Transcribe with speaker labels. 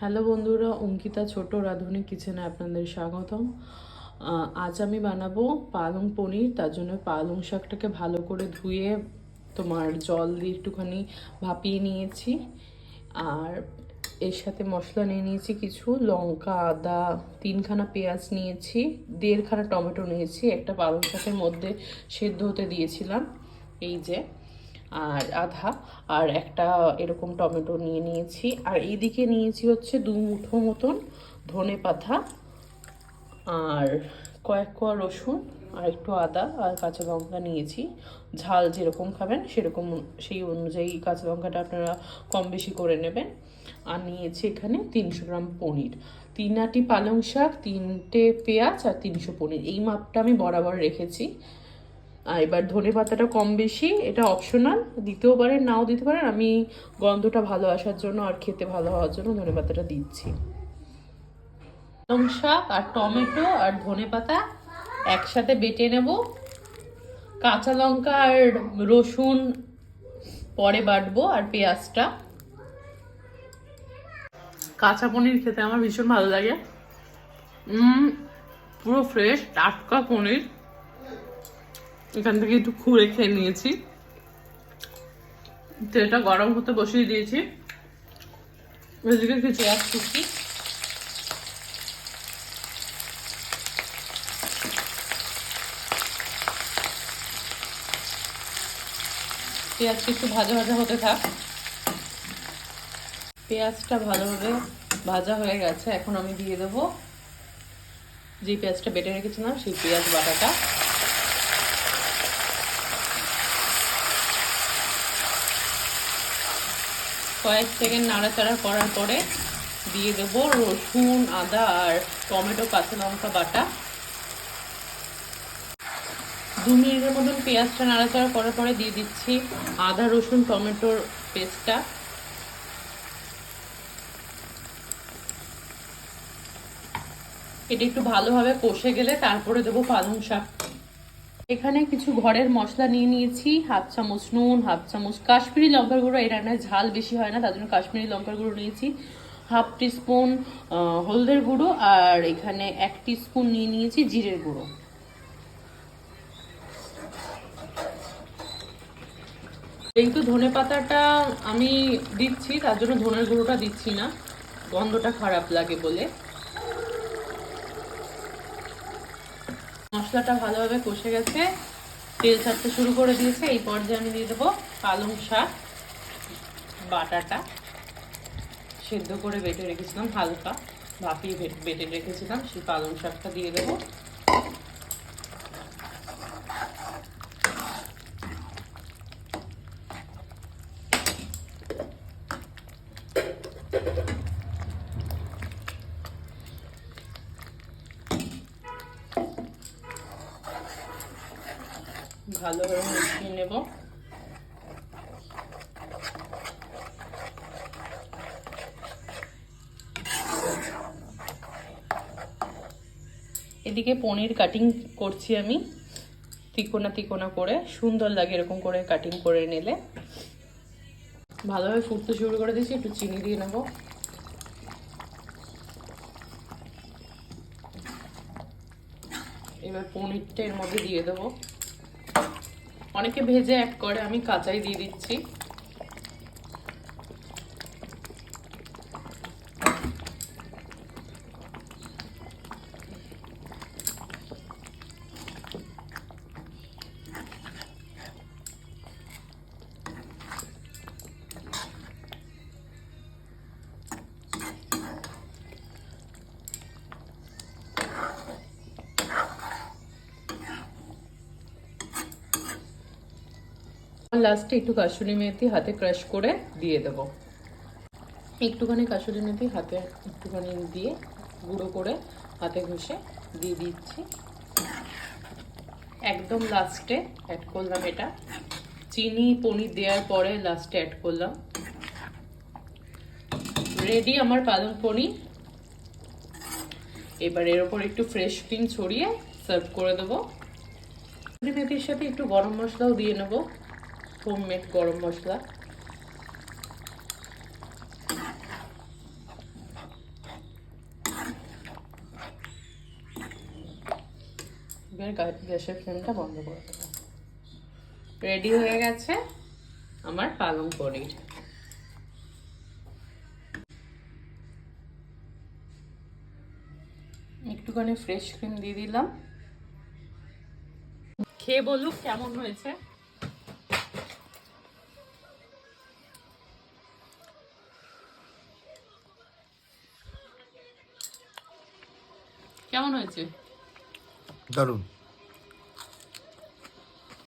Speaker 1: Hello বন্ধুরা, অঙ্কিতা ছোট, রাঁধুনি কিচেনে আপনাদের স্বাগতম। আজ আমি বানাবো পালং পনির, তার জন্য পালং শাকটাকে ভালো করে ধুয়ে তোমার জল দিয়ে একটুখানি ভাপিয়ে নিয়েছি। আর এর সাথে মশলা নিয়ে নিয়েছি কিছু, লঙ্কা, আদা, তিনখানা পেঁয়াজ নিয়েছি, দেড়খানা টমেটো নিয়েছি, একটা পালং শাকের মধ্যে সেদ্ধ হতে দিয়েছিলাম। এই যে আর আধা, আর একটা এরকম টমেটো নিয়ে নিয়েছি। আর এইদিকে নিয়েছি হচ্ছে দু মুঠো মতন ধনে পাতা, আর কয়েক কোয়া রসুন, আর একটু আদা আর কাঁচা লঙ্কা নিয়েছি। ঝাল যেরকম খাবেন সেরকম, সেই অনুযায়ী কাঁচা লঙ্কাটা আপনারা কম বেশি করে নেবেন। আর নিয়েছি এখানে তিনশো গ্রাম পনির। তিন আটি পালং শাক, তিনটে পেঁয়াজ আর তিনশো পনির। এই মাপটা আমি বরাবর রেখেছি। এবার ধনে পাতাটা কম বেশি, এটা অপশনাল দিতেও পারেন নাও দিতে পারেন। আমি গন্ধটা ভালো আসার জন্য আর খেতে ভালো হওয়ার জন্য ধনে পাতাটা দিচ্ছি। পালং শাক আর টমেটো আর ধনে পাতা একসাথে বেটে নেব। কাঁচা লঙ্কা আর রসুন পরে বাটবো আর পেঁয়াজটা। কাঁচা পনির খেতে আমার ভীষণ ভালো লাগে। পুরো ফ্রেশ টাটকা পনির। এখান থেকে একটু খুঁড়ে খেয়ে নিয়েছি। তেলটা গরম হতে বসিয়ে দিয়েছি। এদিকে কিছু কুচি পেঁয়াজটা একটু ভাজা ভাজা হতে থাক। পেঁয়াজটা ভালোভাবে ভাজা হয়ে গেছে। এখন আমি দিয়ে দেবো যে পেঁয়াজটা বেটে রেখেছিলাম, সেই পেঁয়াজ বাটাটা। কয়েক সেকেন্ড নাড়াচাড়া করার পরে দিয়ে দেবো রসুন, আদা আর টমেটো, কাঁচা লঙ্কা বাটা। দু মিনিটের মতন পেঁয়াজটা নাড়াচাড়া করার পরে দিয়ে দিচ্ছি আদা, রসুন, টমেটোর পেস্টটা। এটা একটু ভালোভাবে কষে গেলে তারপরে দেবো পালং শাক। এখানে কিছু ঘরের মশলা নিয়ে নিয়েছি, হাফ চামচ নুন, হাফ চামচ কাশ্মীরি লঙ্কার গুঁড়ো। এই রান্নায় ঝাল বেশি হয় না, তার জন্য কাশ্মীরি লঙ্কার গুঁড়ো নিয়েছি। হাফ টিস্পুন হলদের গুঁড়ো আর এখানে এক টিস্পুন নিয়ে নিয়েছি জিরের গুঁড়ো। যেহেতু ধনে পাতাটা আমি দিচ্ছি, তার জন্য ধনের গুঁড়োটা দিচ্ছি না। গন্ধটা খারাপ লাগে বলে। মশলাটা ভালোভাবে কষে গেছে। তেল ছাড়তে শুরু করে দিয়েছে। এই পর্যায়ে আমি দিয়ে দেবো পালং শাক, বাটাটা। সেদ্ধ করে বেটে রেখেছিলাম হালকা। ভাপিয়ে বেটে- রেখেছিলাম, সেই পালং শাকটা দিয়ে দেবো। ভালোভাবে মিশিয়ে নেব। এদিকে পনির কাটিং করছি আমি, তিকোনা তিকোনা করে। সুন্দর লাগে এরকম করে কাটিং করে নিলে। ভালোভাবে ফুটতে শুরু করে দিয়েছি, একটু চিনি দিয়ে নেব। এবার পনিরটা এর মধ্যে দিয়ে দেবো। অনেকে ভেজে অ্যাড করে আমি কাঁচাই দিয়ে দিচ্ছি। লাস্টে একটু কাসুরি মেথি হাতে ক্রাশ করে দিয়ে দেব। একটুখানি কাসুরি মেথি হাতে একটুখানি দিয়ে গুঁড়ো করে হাতে ঘষে দিয়ে দিচ্ছি। একদম লাস্টে অ্যাড করলাম এটা। চিনি, পনির দেওয়ার পরে লাস্টে অ্যাড করলাম। রেডি আমার পালং পনির? এবার এর ওপর একটু ফ্রেশ ক্রিম ছড়িয়ে সার্ভ করে দেবো। মেথির সাথে একটু গরম মশলাও দিয়ে নেব। হোমমেড গরম মশলা। এবার গ্যাসের ফ্লেমটা বন্ধ করে দেবো। রেডি হয়ে গেছে আমার পালং পনির। একটুখানি ফ্রেশ ক্রিম দিয়ে দিলাম। খেয়ে বলুক কেমন হয়েছে? কেমন হয়েছে?
Speaker 2: দারুণ।